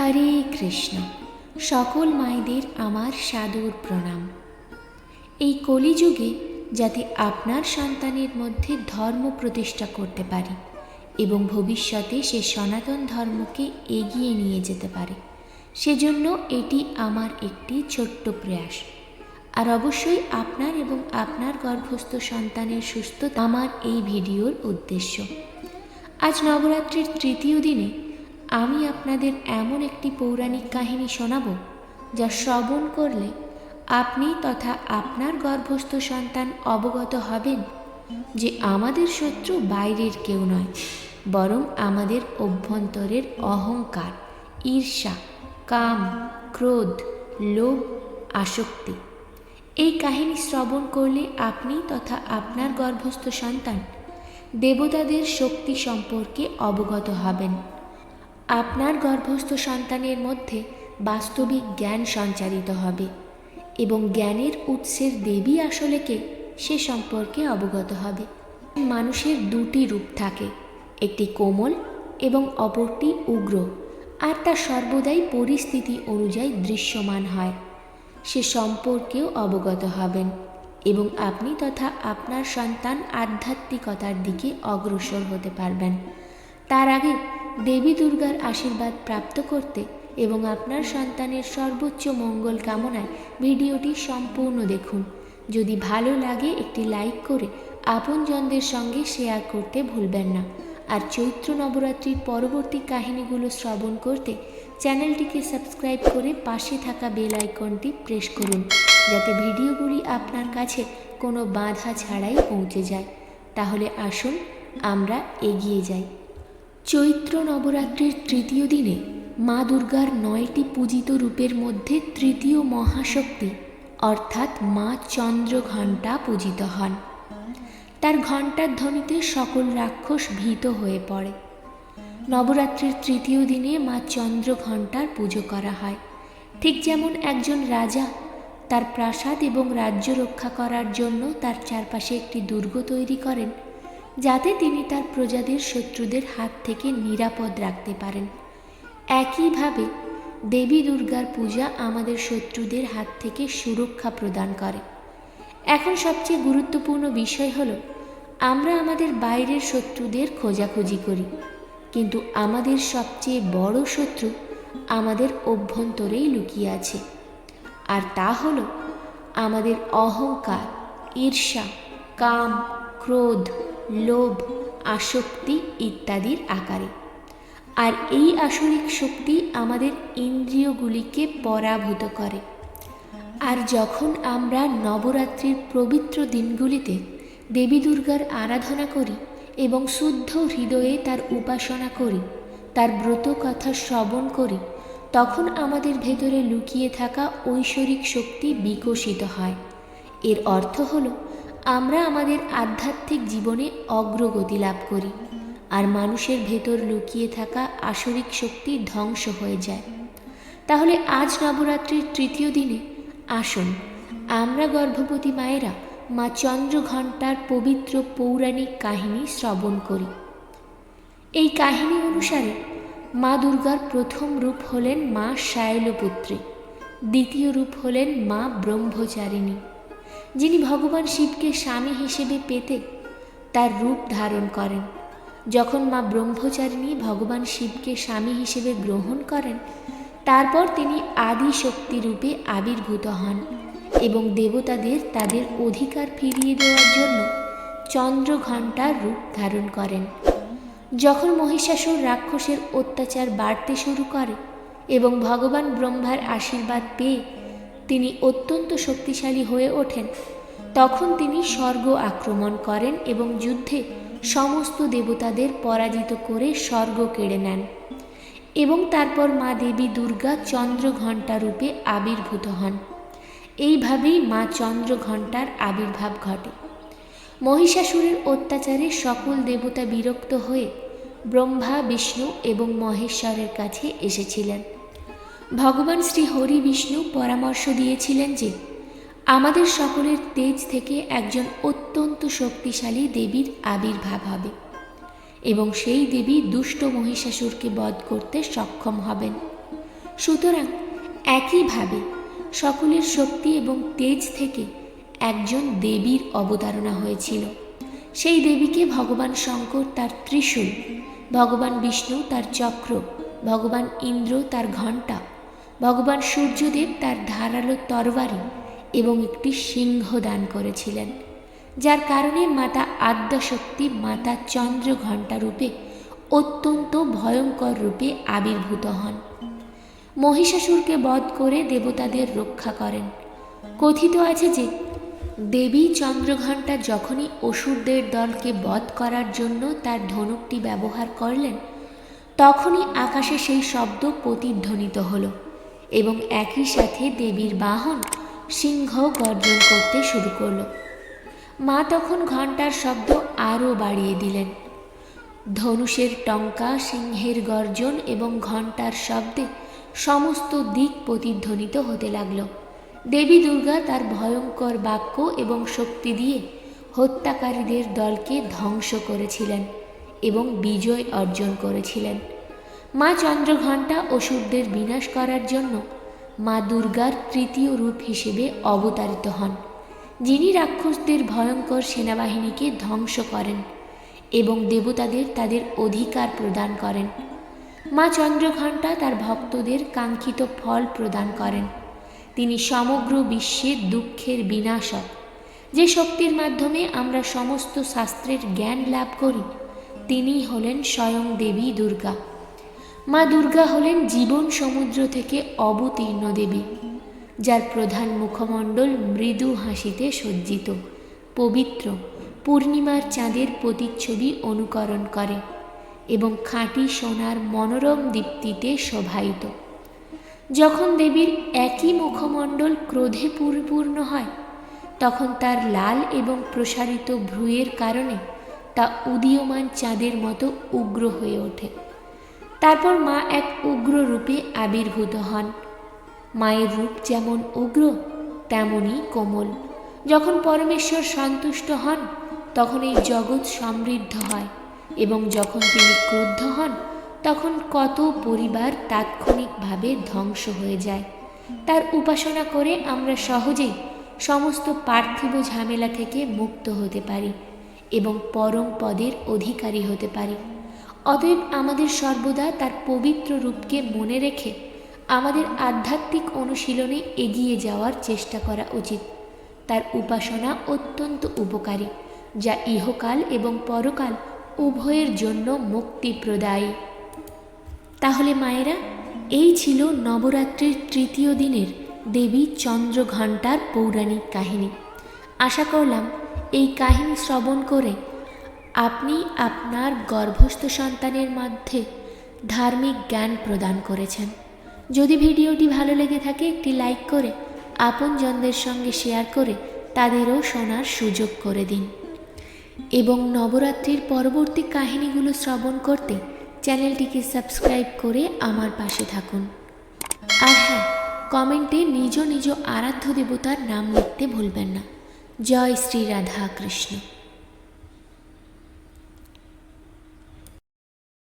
হরে কৃষ্ণ। সকল মায়েদের আমার সাদর প্রণাম। এই কলিযুগে যাতে আপনার সন্তানের মধ্যে ধর্ম প্রতিষ্ঠা করতে পারি এবং ভবিষ্যতে সে সনাতন ধর্মকে এগিয়ে নিয়ে যেতে পারে, সেজন্য এটি আমার একটি ছোট্ট প্রয়াস। আর অবশ্যই আপনার এবং আপনার গর্ভস্থ সন্তানের সুস্থ আমার এই ভিডিওর উদ্দেশ্য। আজ নবরাত্রির তৃতীয় দিনে আমি আপনাদের এমন একটি পৌরাণিক কাহিনী শোনাব, যা শ্রবণ করলে আপনি তথা আপনার গর্ভস্থ সন্তান অবগত হবেন যে আমাদের শত্রু বাইরের কেউ নয়, বরং আমাদের অভ্যন্তরের অহংকার, ঈর্ষা, কাম, ক্রোধ, লোভ, আসক্তি। এই কাহিনী শ্রবণ করলে আপনি তথা আপনার গর্ভস্থ সন্তান দেবতাদের শক্তি সম্পর্কে অবগত হবেন। আপনার গর্ভস্থ সন্তানের মধ্যে বাস্তবিক জ্ঞান সঞ্চারিত হবে এবং জ্ঞানের উৎসের দেবী আসলে কে সে সম্পর্কে অবগত হবে। মানুষের দুটি রূপ থাকে, একটি কোমল এবং অপরটি উগ্র, আর তা সর্বদাই পরিস্থিতি অনুযায়ী দৃশ্যমান হয়। সে সম্পর্কেও অবগত হবেন এবং আপনি তথা আপনার সন্তান আধ্যাত্মিকতার দিকে অগ্রসর হতে পারবেন। তার আগে দেবী দুর্গার আশীর্বাদ প্রাপ্ত করতে এবং আপনার সন্তানের সর্বোচ্চ মঙ্গল কামনায় ভিডিওটি সম্পূর্ণ দেখুন। যদি ভালো লাগে একটি লাইক করে আপনজনদের সঙ্গে শেয়ার করতে ভুলবেন না। আর চৈত্র নবরাত্রির পরবর্তী কাহিনীগুলো শ্রবণ করতে চ্যানেলটিকে সাবস্ক্রাইব করে পাশে থাকা বেল আইকনটি প্রেস করুন, যাতে ভিডিওগুলি আপনার কাছে কোনো বাধা ছাড়াই পৌঁছে যায়। তাহলে আসুন, আমরা এগিয়ে যাই। চৈত্র নবরাত্রির তৃতীয় দিনে মা দুর্গার নয়টি পূজিত রূপের মধ্যে তৃতীয় মহাশক্তি, অর্থাৎ মা চন্দ্রঘণ্টা পূজিত হন। তার ঘণ্টার ধ্বনিতে সকল রাক্ষস ভীত হয়ে পড়ে। নবরাত্রির তৃতীয় দিনে মা চন্দ্রঘণ্টার পুজো করা হয়। ঠিক যেমন একজন রাজা তার প্রাসাদ এবং রাজ্য রক্ষা করার জন্য তার চারপাশে একটি দুর্গ তৈরি করেন যাতে তিনি তার প্রজাদের শত্রুদের হাত থেকে নিরাপদ রাখতে পারেন। একইভাবে দেবী দুর্গার পূজা আমাদের শত্রুদের হাত থেকে সুরক্ষা প্রদান করে। এখন সবচেয়ে গুরুত্বপূর্ণ বিষয় হলো, আমরা আমাদের বাইরের শত্রুদের খোঁজাখুঁজি করি, কিন্তু আমাদের সবচেয়ে বড় শত্রু আমাদের অভ্যন্তরেই লুকিয়ে আছে। আর তা হল, আমাদের অহংকার, ঈর্ষা, কাম, ক্রোধ লোভ, আসক্তি ইত্যাদির আকারে। আর এই আসরিক শক্তি আমাদের ইন্দ্রিয়গুলিকে পরাভূত করে। আর যখন আমরা নবরাত্রির পবিত্র দিনগুলিতে দেবী দুর্গার আরাধনা করি এবং শুদ্ধ হৃদয়ে তার উপাসনা করি, তার ব্রত কথা শ্রবণ করি, তখন আমাদের ভেতরে লুকিয়ে থাকা ঐশ্বরিক শক্তি বিকশিত হয়। এর অর্থ হল আমরা আমাদের আধ্যাত্মিক জীবনে অগ্রগতি লাভ করি, আর মানুষের ভেতর লুকিয়ে থাকা আসরিক শক্তি ধ্বংস হয়ে যায়। তাহলে আজ নবরাত্রির তৃতীয় দিনে আসুন, আমরা গর্ভবতী মায়েরা মা চন্দ্রঘণ্টার পবিত্র পৌরাণিক কাহিনী শ্রবণ করি। এই কাহিনী অনুসারে মা দুর্গার প্রথম রূপ হলেন মা শায়লপুত্রী দ্বিতীয় রূপ হলেন মা ব্রহ্মচারিণী। যিনি ভগবান শিবকে স্বামী হিসেবে পেতে তার রূপ ধারণ করেন। যখন মা ব্রহ্মচারিণী ভগবান শিবকে স্বামী হিসেবে গ্রহণ করেন, তারপর তিনি আদি শক্তি রূপে আবির্ভূত হন এবং দেবতাদের তাদের অধিকার ফিরিয়ে দেওয়ার জন্য চন্দ্রঘণ্টার রূপ ধারণ করেন। যখন মহিষাসুর রাক্ষসের অত্যাচার বাড়তে শুরু করে এবং ভগবান ব্রহ্মার আশীর্বাদ পেয়ে তিনি অত্যন্ত শক্তিশালী হয়ে ওঠেন। তখন তিনি স্বর্গ আক্রমণ করেন এবং যুদ্ধে সমস্ত দেবতাদের পরাজিত করে স্বর্গ কেড়ে নেন এবং তারপর মা দেবী দুর্গা চন্দ্রঘণ্টা রূপে আবির্ভূত হন। এইভাবেই মা চন্দ্রঘণ্টার আবির্ভাব ঘটে। মহিষাসুরের অত্যাচারে সকল দেবতা বিরক্ত হয়ে ব্রহ্মা, বিষ্ণু এবং মহেশ্বরের কাছে এসেছিলেন। ভগবান শ্রী হরি বিষ্ণু পরামর্শ দিয়েছিলেন যে, আমাদের সকলের তেজ থেকে একজন অত্যন্ত শক্তিশালী দেবীর আবির্ভাব হবে এবং সেই দেবী দুষ্ট মহিষাসুরকে বধ করতে সক্ষম হবেন। সুতরাং একইভাবে সকলের শক্তি এবং তেজ থেকে একজন দেবীর অবতারণা হয়েছিল। সেই দেবীকে ভগবান শঙ্কর তার ত্রিশূল, ভগবান বিষ্ণু তার চক্র, ভগবান ইন্দ্র তার ঘণ্টা ভগবান সূর্যদেব তার ধারালো তরবারি এবং একটি সিংহ দান করেছিলেন, যার কারণে মাতা আদ্যাশক্তি, মাতা চন্দ্র ঘণ্টা রূপে অত্যন্ত ভয়ঙ্কর রূপে আবির্ভূত হন। মহিষাসুরকে বধ করে দেবতাদের রক্ষা করেন। কথিত আছে যে, দেবী চন্দ্রঘণ্টা যখনই অসুরদের দলকে বধ করার জন্য তার ধনুকটি ব্যবহার করলেন, তখনই আকাশে সেই শব্দ প্রতিধ্বনিত হলো। এবং একই সাথে দেবীর বাহন সিংহ গর্জন করতে শুরু করল। মা তখন ঘণ্টার শব্দ আরও বাড়িয়ে দিলেন। ধনুষের টঙ্কা, সিংহের গর্জন এবং ঘণ্টার শব্দে সমস্ত দিক প্রতিধ্বনিত হতে লাগল। দেবী দুর্গা তার ভয়ঙ্কর বাক্য এবং শক্তি দিয়ে হত্যাকারীদের দলকে ধ্বংস করেছিলেন এবং বিজয় অর্জন করেছিলেন। মা চন্দ্রঘণ্টা অসুরদের বিনাশ করার জন্য মা দুর্গার তৃতীয় রূপ হিসেবে অবতারিত হন, যিনি রাক্ষসদের ভয়ঙ্কর সেনাবাহিনীকে ধ্বংস করেন এবং দেবতাদের তাদের অধিকার প্রদান করেন। মা চন্দ্রঘণ্টা তার ভক্তদের কাঙ্ক্ষিত ফল প্রদান করেন। তিনি সমগ্র বিশ্বে দুঃখের বিনাশক। যে শক্তির মাধ্যমে আমরা সমস্ত শাস্ত্রের জ্ঞান লাভ করি তিনি হলেন স্বয়ং দেবী দুর্গা। মা দুর্গা হলেন জীবন সমুদ্র থেকে অবতীর্ণ দেবী, যার প্রধান মুখমণ্ডল মৃদু হাসিতে সজ্জিত, পবিত্র পূর্ণিমার চাঁদের প্রতিচ্ছবি অনুকরণ করে এবং খাঁটি সোনার মনোরম দীপ্তিতে শোভায়িত। যখন দেবীর একই মুখমণ্ডল ক্রোধে পরিপূর্ণ হয়, তখন তার লাল এবং প্রসারিত ভ্রুয়ের কারণে তা উদীয়মান চাঁদের মতো উগ্র হয়ে ওঠে। তারপর মা এক উগ্র রূপে আবির্ভূত হন। মায়ের রূপ যেমন উগ্র, তেমনই কোমল। যখন পরমেশ্বর সন্তুষ্ট হন, তখন এই জগৎ সমৃদ্ধ হয় এবং যখন তিনি ক্রুদ্ধ হন, তখন কত পরিবার তাৎক্ষণিকভাবে ধ্বংস হয়ে যায়। তার উপাসনা করে আমরা সহজেই সমস্ত পার্থিব ঝামেলা থেকে মুক্ত হতে পারি এবং পরম পদের অধিকারী হতে পারি। অতএব আমাদের সর্বদা তার পবিত্র রূপকে মনে রেখে আমাদের আধ্যাত্মিক অনুশীলনে এগিয়ে যাওয়ার চেষ্টা করা উচিত। তার উপাসনা অত্যন্ত উপকারী, যা ইহকাল এবং পরকাল উভয়ের জন্য মুক্তিপ্রদায়ী তাহলে মায়েরা, এই ছিল নবরাত্রির তৃতীয় দিনের দেবী চন্দ্রঘণ্টার পৌরাণিক কাহিনী। আশা করলাম এই কাহিনী শ্রবণ করে আপনি আপনার গর্ভস্থ সন্তানের মধ্যে ধার্মিক জ্ঞান প্রদান করেছেন। যদি ভিডিওটি ভালো লেগে থাকে, একটি লাইক করে আপনজনদের সঙ্গে শেয়ার করে তাদেরও শোনার সুযোগ করে দিন। এবং নবরাত্রির পরবর্তী কাহিনীগুলো শ্রবণ করতে চ্যানেলটিকে সাবস্ক্রাইব করে আমার পাশে থাকুন। আর হ্যাঁ কমেন্টে নিজ নিজ আরাধ্য দেবতার নাম লিখতে ভুলবেন না। জয় শ্রী রাধা কৃষ্ণ